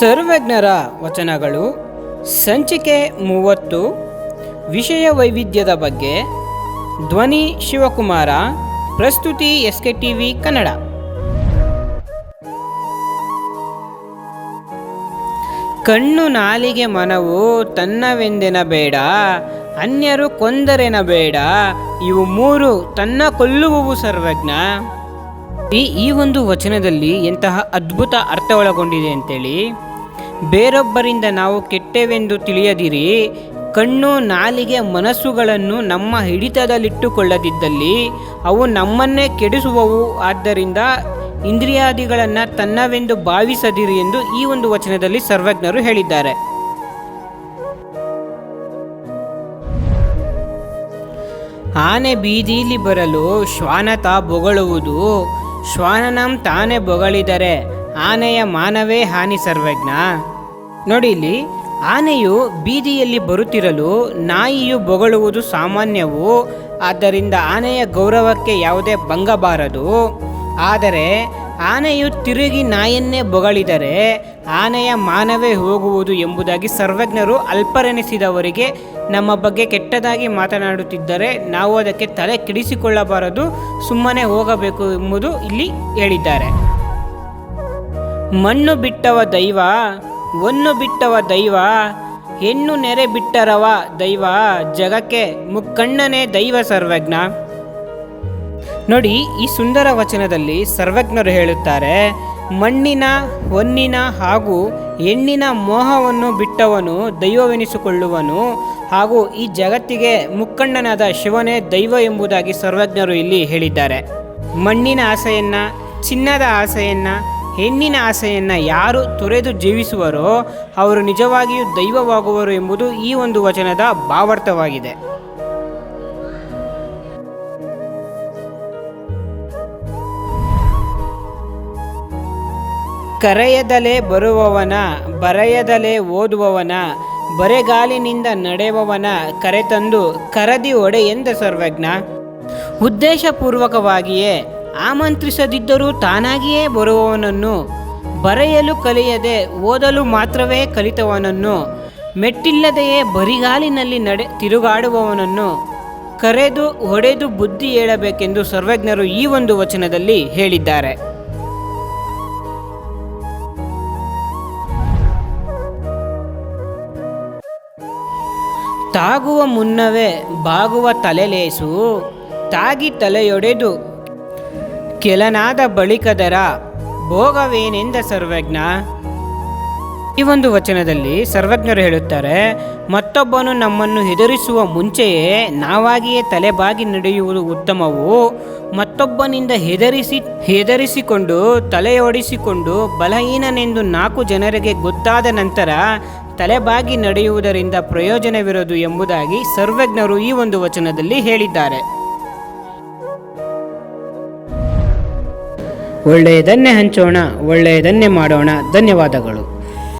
ಸರ್ವಜ್ಞರ ವಚನಗಳು, ಸಂಚಿಕೆ ಮೂವತ್ತು, ವಿಷಯ ವೈವಿಧ್ಯದ ಬಗ್ಗೆ, ಧ್ವನಿ ಶಿವಕುಮಾರ, ಪ್ರಸ್ತುತಿ S K T V Kannada. ಕಣ್ಣು ನಾಲಿಗೆ ಮನವು ತನ್ನವೆಂದೆನ ಬೇಡ ಅನ್ಯರು ಕೊಂದರೆನ ಬೇಡ ಇವು ಮೂರು ತನ್ನ ಕೊಲ್ಲುವವು ಸರ್ವಜ್ಞ. ಈ ಈ ಒಂದು ವಚನದಲ್ಲಿ ಎಂತಹ ಅದ್ಭುತ ಅರ್ಥ ಒಳಗೊಂಡಿದೆ ಅಂತೇಳಿ, ಬೇರೊಬ್ಬರಿಂದ ನಾವು ಕೆಟ್ಟೆವೆಂದು ತಿಳಿಯದಿರಿ, ಕಣ್ಣು ನಾಲಿಗೆ ಮನಸ್ಸುಗಳನ್ನು ನಮ್ಮ ಹಿಡಿತದಲ್ಲಿಟ್ಟುಕೊಳ್ಳದಿದ್ದಲ್ಲಿ, ಅವು ನಮ್ಮನ್ನೇ ಕೆಡಿಸುವವು, ಆದ್ದರಿಂದ ಇಂದ್ರಿಯಾದಿಗಳನ್ನು ತನ್ನವೆಂದು ಭಾವಿಸದಿರಿ ಎಂದು ಈ ಒಂದು ವಚನದಲ್ಲಿ ಸರ್ವಜ್ಞರು ಹೇಳಿದ್ದಾರೆ. ಆನೆ ಬೀದಿಲಿ ಬರಲು ಶ್ವಾನತ ಬೊಗಳುವುದು. ಶ್ವಾನನಂ ತಾನೇ ಬೊಗಳಿದರೆ ಆನೆಯ ಮಾನವೇ ಹಾನಿ ಸರ್ವಜ್ಞ. ನೋಡಿ ಇಲ್ಲಿ, ಆನೆಯು ಬೀದಿಯಲ್ಲಿ ಬರುತ್ತಿರಲು ನಾಯಿಯು ಬೊಗಳುವುದು ಸಾಮಾನ್ಯವು, ಆದ್ದರಿಂದ ಆನೆಯ ಗೌರವಕ್ಕೆ ಯಾವುದೇ ಭಂಗ ಬಾರದು ಆದರೆ ಆನೆಯು ತಿರುಗಿ ನಾಯನ್ನೇ ಬೊಗಳಿದರೆ ಆನೆಯ ಮಾನವೇ ಹೋಗುವುದು ಎಂಬುದಾಗಿ ಸರ್ವಜ್ಞರು ಅಲ್ಪರೆನಿಸಿದವರಿಗೆ ನಮ್ಮ ಬಗ್ಗೆ ಕೆಟ್ಟದಾಗಿ ಮಾತನಾಡುತ್ತಿದ್ದರೆ ನಾವು ಅದಕ್ಕೆ ತಲೆ ಕೆಡಿಸಿಕೊಳ್ಳಬಾರದು, ಸುಮ್ಮನೆ ಹೋಗಬೇಕು ಎಂಬುದು ಇಲ್ಲಿ ಹೇಳಿದ್ದಾರೆ. ಮಣ್ಣು ಬಿಟ್ಟವ ದೈವ ಒನ್ನು ಬಿಟ್ಟವ ದೈವ, ಹೆಣ್ಣು ನೆರೆ ಬಿಟ್ಟರವ ದೈವ, ಜಗಕ್ಕೆ ಮುಕ್ಕಣ್ಣನೇ ದೈವ ಸರ್ವಜ್ಞ. ನೋಡಿ, ಈ ಸುಂದರ ವಚನದಲ್ಲಿ ಸರ್ವಜ್ಞರು ಹೇಳುತ್ತಾರೆ, ಮಣ್ಣಿನ, ಹೊನ್ನಿನ ಹಾಗೂ ಹೆಣ್ಣಿನ ಮೋಹವನ್ನು ಬಿಟ್ಟವನು ದೈವವೆನಿಸಿಕೊಳ್ಳುವನು ಹಾಗೂ ಈ ಜಗತ್ತಿಗೆ ಮುಕ್ಕಣ್ಣನಾದ ಶಿವನೇ ದೈವ ಎಂಬುದಾಗಿ ಸರ್ವಜ್ಞರು ಇಲ್ಲಿ ಹೇಳಿದ್ದಾರೆ. ಮಣ್ಣಿನ ಆಸೆಯನ್ನು, ಚಿನ್ನದ ಆಸೆಯನ್ನು, ಹೆಣ್ಣಿನ ಆಸೆಯನ್ನು ಯಾರು ತೊರೆದು ಜೀವಿಸುವರೋ, ಅವರು ನಿಜವಾಗಿಯೂ ದೈವವಾಗುವರು ಎಂಬುದು ಈ ಒಂದು ವಚನದ ಭಾವಾರ್ಥವಾಗಿದೆ ಕರೆಯದಲೇ ಬರುವವನ, ಬರೆಯದಲೇ ಓದುವವನ, ಬರೆಗಾಲಿನಿಂದ ನಡೆಯುವವನ ಕರೆತಂದು ಕರದಿ ಒಡೆ ಎಂದ ಸರ್ವಜ್ಞ. ಉದ್ದೇಶಪೂರ್ವಕವಾಗಿಯೇ ಆಮಂತ್ರಿಸದಿದ್ದರೂ ತಾನಾಗಿಯೇ ಬರುವವನನ್ನು, ಬರೆಯಲು ಕಲಿಯದೆ ಓದಲು ಮಾತ್ರವೇ ಕಲಿತವನನ್ನು, ಮೆಟ್ಟಿಲ್ಲದೆಯೇ ಬರಿಗಾಲಿನಲ್ಲಿ ನಡೆ ತಿರುಗಾಡುವವನನ್ನು ಕರೆದು ಹೊಡೆದು ಬುದ್ಧಿ ಹೇಳಬೇಕೆಂದು ಸರ್ವಜ್ಞರು ಈ ಒಂದು ವಚನದಲ್ಲಿ ಹೇಳಿದ್ದಾರೆ. ತಾಗುವ ಮುನ್ನವೇ ಬಾಗುವ ತಲೆಲೇಸು ತಾಗಿ ತಲೆಯೊಡೆದು ಕೆಲನಾದ ಬಳಿಕದರ ಭೋಗವೇನೆಂದ ಸರ್ವಜ್ಞ? ಈ ಒಂದು ವಚನದಲ್ಲಿ ಸರ್ವಜ್ಞರು ಹೇಳುತ್ತಾರೆ, ಮತ್ತೊಬ್ಬನು ನಮ್ಮನ್ನು ಹೆದರಿಸುವ ಮುಂಚೆಯೇ ನಾವಾಗಿಯೇ ತಲೆಬಾಗಿ ನಡೆಯುವುದು ಉತ್ತಮವು? ಮತ್ತೊಬ್ಬನಿಂದ ಹೆದರಿಸಿ, ಹೆದರಿಸಿಕೊಂಡು, ತಲೆಯೊಡಿಸಿಕೊಂಡು ಬಲಹೀನನೆಂದು ನಾಲ್ಕು ಜನರಿಗೆ ಗೊತ್ತಾದ ನಂತರ ತಲೆಬಾಗಿ ನಡೆಯುವುದರಿಂದ ಪ್ರಯೋಜನವಿರದು ಎಂಬುದಾಗಿ ಸರ್ವಜ್ಞರು ಈ ಒಂದು ವಚನದಲ್ಲಿ ಹೇಳಿದ್ದಾರೆ. ಒಳ್ಳೆಯದನ್ನೇ ಹಂಚೋಣ ಒಳ್ಳೆಯದನ್ನೇ ಮಾಡೋಣ. ಧನ್ಯವಾದಗಳು.